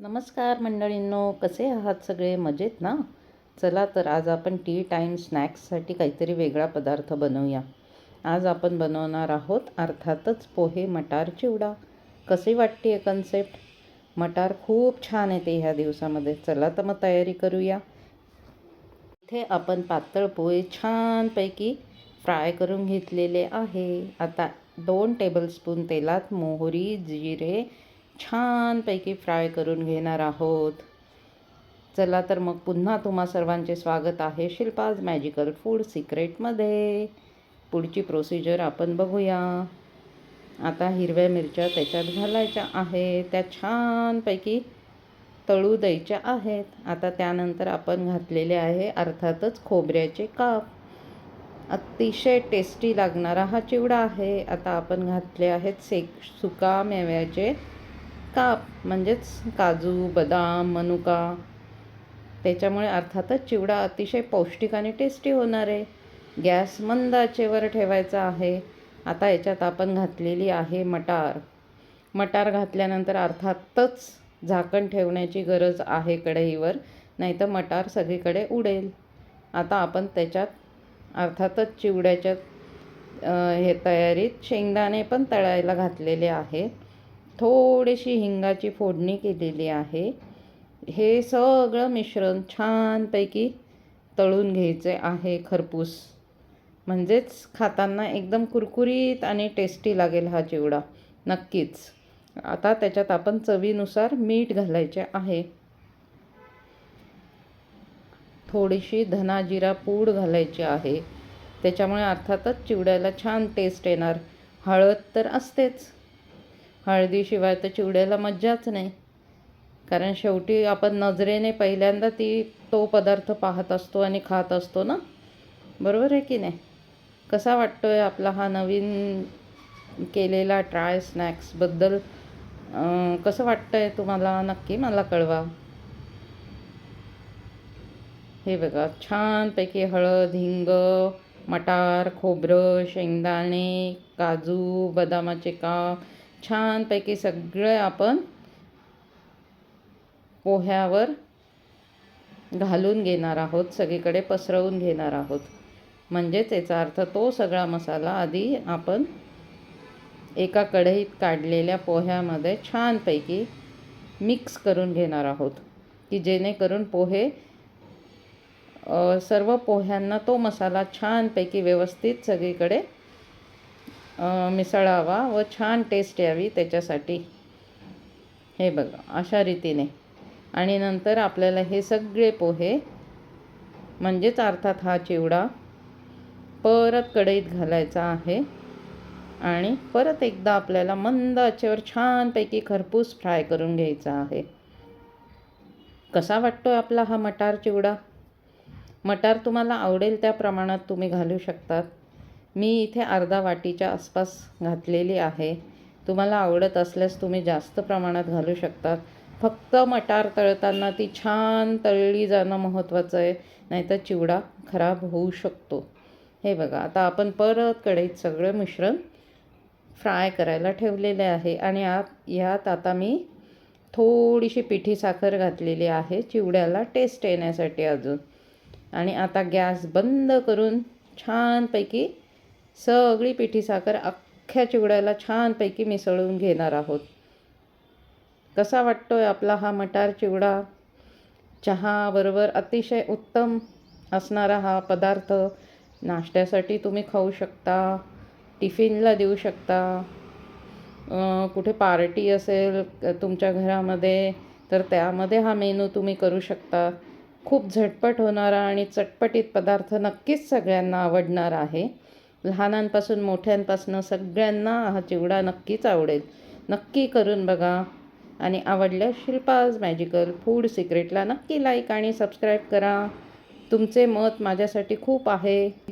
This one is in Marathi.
नमस्कार मंडळींनो कसे आहात सगळे? मजेत ना? चला तर आज आपण टी टाईम स्नॅक्ससाठी काहीतरी वेगळा पदार्थ बनवूया. आज आपण बनवणार आहोत अर्थातच पोहे मटार चिवडा. कसे वाटते आहे कन्सेप्ट मटार खूप छान येते ह्या दिवसामध्ये. चला तर मग तयारी करूया. इथे आपण पातळ पोहे छानपैकी फ्राय करून घेतलेले आहे. आता दोन टेबलस्पून तेलात मोहरी जिरे छानपैकी फ्राय करून घेणार आहोत. चला तर मग पुन्हा तुम्हा सर्वांचे स्वागत आहे शिल्पाज मॅजिकल फूड सिक्रेटमध्ये. पुढची प्रोसिजर आपण बघूया. आता हिरव्या मिरच्या त्याच्यात घालायच्या आहेत. त्या छानपैकी तळू द्यायच्या आहेत. आता त्यानंतर आपण घातलेले आहे अर्थातच खोबऱ्याचे काप. अतिशय टेस्टी लागणारा हा चिवडा आहे. आता आपण घातले आहेत सेक सुका मेव्याचे काप म्हणजेच काजू बदाम मनुका त्याच्यामुळे अर्थातच चिवडा अतिशय पौष्टिक आणि टेस्टी होणार आहे. गॅस मंद आचेवर ठेवायचा आहे. आता याच्यात आपण घातलेली आहे मटार. मटार घातल्यानंतर अर्थातच झाकण ठेवण्याची गरज आहे कढईवर नाहीतर मटार सगळीकडे उडेल. आता आपण त्याच्यात अर्थातच चिवड्याच्या हे तयारीत शेंगदाणे पण तळायला घातलेले आहेत. थोडीशी हिंगाची फोडणी केलेली आहे. हे सगळं मिश्रण छानपैकी तळून घ्यायचे आहे खरपूस. म्हणजेच खाताना एकदम कुरकुरीत आणि टेस्टी लागेल हा चिवडा. नक्कीच. आता त्याच्यात आपण चवीनुसार मीठ घालायचे आहे. थोडीशी धना जिरा पूड घालायची आहे. त्याच्यामुळे अर्थातच चिवड्याला छान टेस्ट येणार. हळद तर असतेच. हळदीशिवाय तर चिवड्याला मज्जाच नाही. कारण शेवटी आपण नजरेने पहिल्यांदा ती तो पदार्थ पाहत असतो आणि खात असतो ना? बरोबर आहे की नाही? कसा वाटतो आहे आपला हा नवीन केलेला ट्राय स्नॅक्सबद्दल कसं वाटतं आहे तुम्हाला? नक्की मला कळवा. हे बघा छानपैकी हळद हिंग मटार खोबरं शेंगदाणे काजू बदामाचे काप छानपैकी सगळे आपण पोह्यावर घालून घेणार आहोत सगळीकडे पसरवून घेणार आहोत. म्हणजेच याचा अर्थ तो सगळा मसाला आधी आपण एका कढईत काढलेल्या पोह्यामध्ये छानपैकी मिक्स करून घेणार आहोत की जेणेकरून पोहे सर्व पोह्यांना तो मसाला छानपैकी व्यवस्थित सगळीकडे मिसळावा व छान टेस्ट यावी त्याच्यासाठी. हे बघा अशा रीतीने. आणि नंतर आपल्याला हे सगळे पोहे म्हणजेच अर्थात हा चिवडा परत कढईत घालायचा आहे. आणि परत एकदा आपल्याला मंद आचेवर छानपैकी खरपूस फ्राय करून घ्यायचा आहे. कसा वाटतो आहे आपला हा मटार चिवडा? मटार तुम्हाला आवडेल त्या प्रमाणात तुम्ही घालू शकतात. मी इथे अर्धा वाटीच्या आसपास घातलेली आहे. तुम्हाला आवडत असल्यास तुम्ही जास्त प्रमाणात घालू शकतात फक्त मटार तळताना ती छान तळली जाणं महत्त्वाचं आहे नाहीतर चिवडा खराब होऊ शकतो. हे बघा आता आपण परत कढईत सगळं मिश्रण फ्राय करायला ठेवलेले आहे आणि आत यात आता मी थोडीशी पिठी साखर घातलेली आहे चिवड्याला टेस्ट येण्यासाठी अजून. आणि आता गॅस बंद करून छानपैकी सगळी पिठी साखर अख्ख्या चिवड्याला छानपैकी मिसळून घेणार आहोत. कसा वाटतो आहे आपला हा मटार चिवडा? चहाबरोबर अतिशय उत्तम असणारा हा पदार्थ नाश्त्यासाठी तुम्ही खाऊ शकता टिफिनला देऊ शकता. कुठे पार्टी असेल तुमच्या घरामध्ये तर त्यामध्ये हा मेनू तुम्ही करू शकता. खूप झटपट होणारा आणि चटपटीत पदार्थ नक्कीच सगळ्यांना आवडणार आहे. लहानांपासून मोठ्यांपासून सगळ्यांना हा चिवडा नक्कीच आवडेल. नक्की करून बघा. आणि आवडल्यास शिल्पाज मॅजिकल फूड सिक्रेटला नक्की लाईक आणि सबस्क्राईब करा. तुमचे मत माझ्यासाठी खूप आहे.